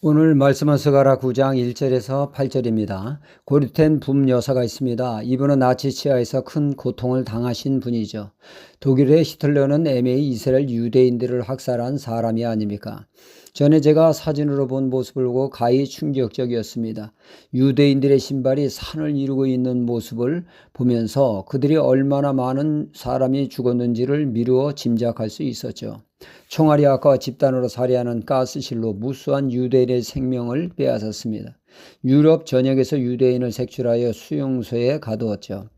오늘 말씀은 스가라 9장 1절에서 8절입니다. 고리텐 붐 여사가 있습니다. 이분은 나치 치하에서 큰 고통을 당하신 분이죠. 독일의 히틀러는 애매히 이스라엘 유대인들을 학살한 사람이 아닙니까? 전에 제가 사진으로 본 모습을 보고 가히 충격적이었습니다. 유대인들의 신발이 산을 이루고 있는 모습을 보면서 그들이 얼마나 많은 사람이 죽었는지를 미루어 짐작할 수 있었죠. 총알이 아까 집단으로 살해하는 가스실로 무수한 유대인의 생명을 빼앗았습니다. 유럽 전역에서 유대인을 색출하여 수용소에 가두었죠.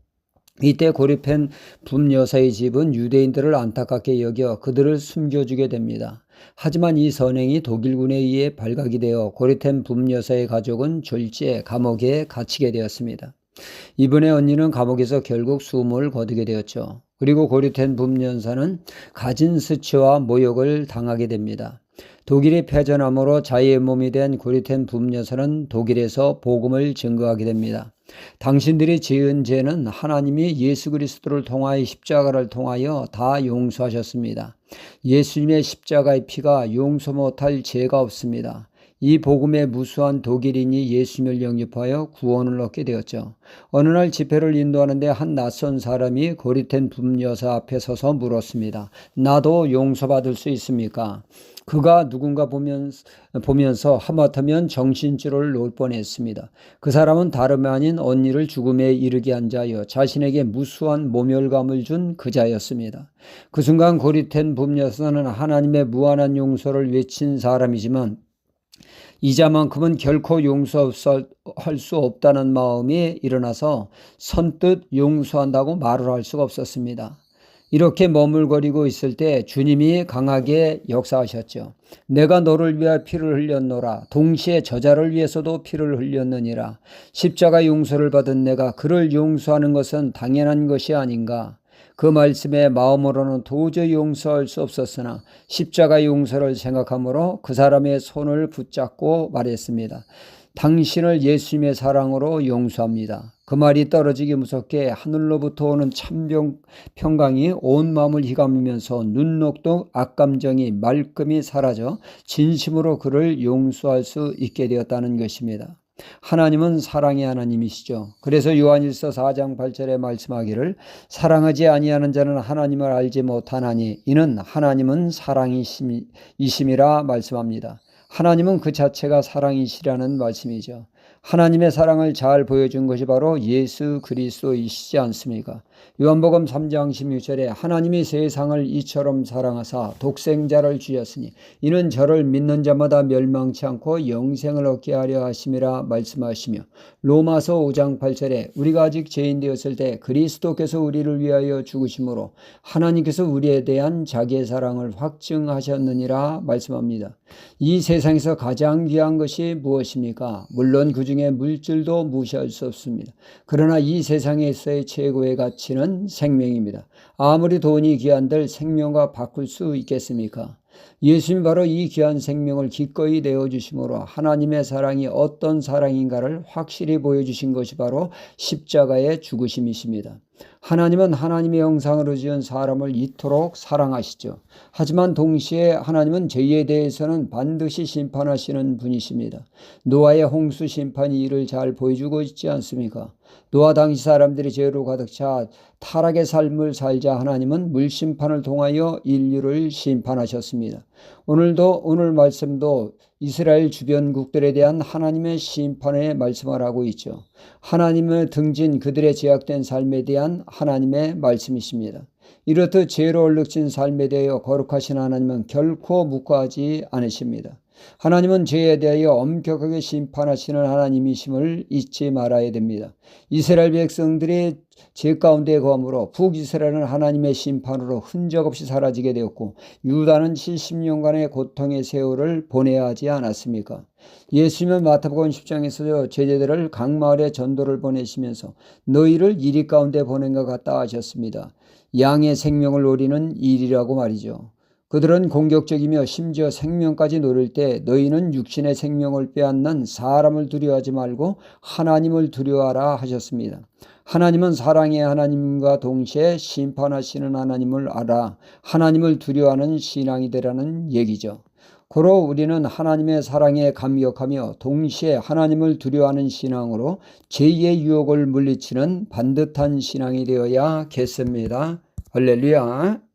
이때 고립한 붐 여사의 집은 유대인들을 안타깝게 여겨 그들을 숨겨주게 됩니다. 하지만 이 선행이 독일군에 의해 발각이 되어 고리텐 붐여사의 가족은 졸지에 감옥에 갇히게 되었습니다. 이번에 언니는 감옥에서 결국 숨을 거두게 되었죠. 그리고 고리텐 붐연사는 가진 수치와 모욕을 당하게 됩니다. 독일이 패전함으로 자유의 몸이 된 고리텐 붐여사는 독일에서 복음을 증거하게 됩니다. 당신들이 지은 죄는 하나님이 예수 그리스도를 통하여 십자가를 통하여 다 용서하셨습니다. 예수님의 십자가의 피가 용서 못할 죄가 없습니다. 이 복음의 무수한 독일인이 예수님을 영접하여 구원을 얻게 되었죠. 어느 날 집회를 인도하는데 한 낯선 사람이 고리텐 붐여사 앞에 서서 물었습니다. 나도 용서받을 수 있습니까? 그가 누군가 보면서, 보면서 하마터면 정신줄을 놓을 뻔했습니다. 그 사람은 다름 아닌 언니를 죽음에 이르게 한 자여 자신에게 무수한 모멸감을 준 그자였습니다. 그 순간 고리텐 붐여사는 하나님의 무한한 용서를 외친 사람이지만 이자만큼은 결코 용서할 수 없다는 마음이 일어나서 선뜻 용서한다고 말을 할 수가 없었습니다. 이렇게 머물거리고 있을 때 주님이 강하게 역사하셨죠. 내가 너를 위하여 피를 흘렸노라. 동시에 저자를 위해서도 피를 흘렸느니라. 십자가 용서를 받은 내가 그를 용서하는 것은 당연한 것이 아닌가. 그 말씀에 마음으로는 도저히 용서할 수 없었으나 십자가 용서를 생각하므로 그 사람의 손을 붙잡고 말했습니다. 당신을 예수님의 사랑으로 용서합니다. 그 말이 떨어지기 무섭게 하늘로부터 오는 참병 평강이 온 마음을 휘감으면서 눈녹도 악감정이 말끔히 사라져 진심으로 그를 용서할 수 있게 되었다는 것입니다. 하나님은 사랑의 하나님이시죠. 그래서 요한일서 4장 8절에 말씀하기를 사랑하지 아니하는 자는 하나님을 알지 못하나니 이는 하나님은 사랑이심이라 말씀합니다. 하나님은 그 자체가 사랑이시라는 말씀이죠. 하나님의 사랑을 잘 보여준 것이 바로 예수 그리스도이시지 않습니까? 요한복음 3장 16절에 하나님이 세상을 이처럼 사랑하사 독생자를 주셨으니 이는 저를 믿는 자마다 멸망치 않고 영생을 얻게 하려 하심이라 말씀하시며 로마서 5장 8절에 우리가 아직 죄인 되었을 때 그리스도께서 우리를 위하여 죽으심으로 하나님께서 우리에 대한 자기의 사랑을 확증하셨느니라 말씀합니다. 이 세상에서 가장 귀한 것이 무엇입니까? 물론 그 중에 물질도 무시할 수 없습니다. 그러나 이 세상에서의 최고의 가치는 생명입니다. 아무리 돈이 귀한들 생명과 바꿀 수 있겠습니까? 예수님 바로 이 귀한 생명을 기꺼이 내어주심으로 하나님의 사랑이 어떤 사랑인가를 확실히 보여주신 것이 바로 십자가의 죽으심이십니다. 하나님은 하나님의 형상으로 지은 사람을 이토록 사랑하시죠. 하지만 동시에 하나님은 죄에 대해서는 반드시 심판하시는 분이십니다. 노아의 홍수 심판이 이를 잘 보여주고 있지 않습니까? 노아 당시 사람들이 죄로 가득 차 타락의 삶을 살자 하나님은 물심판을 통하여 인류를 심판하셨습니다. 오늘도 오늘 말씀도 이스라엘 주변국들에 대한 하나님의 심판의 말씀을 하고 있죠. 하나님을 등진 그들의 제약된 삶에 대한 하나님의 말씀이십니다. 이렇듯 죄로 얼룩진 삶에 대하여 거룩하신 하나님은 결코 묵과하지 않으십니다. 하나님은 죄에 대하여 엄격하게 심판하시는 하나님이심을 잊지 말아야 됩니다. 이스라엘 백성들이 죄 가운데 거함으로 북이스라엘은 하나님의 심판으로 흔적 없이 사라지게 되었고 유다는 70년간의 고통의 세월을 보내야 하지 않았습니까? 예수님은 마태복음 10장에서 제자들을 각 마을에 전도를 보내시면서 너희를 이리 가운데 보낸 것 같다 하셨습니다. 양의 생명을 노리는 일이라고 말이죠. 그들은 공격적이며 심지어 생명까지 노릴 때 너희는 육신의 생명을 빼앗는 사람을 두려워하지 말고 하나님을 두려워하라 하셨습니다. 하나님은 사랑의 하나님과 동시에 심판하시는 하나님을 알아 하나님을 두려워하는 신앙이 되라는 얘기죠. 고로 우리는 하나님의 사랑에 감격하며 동시에 하나님을 두려워하는 신앙으로 제2의 유혹을 물리치는 반듯한 신앙이 되어야 겠습니다. 할렐루야.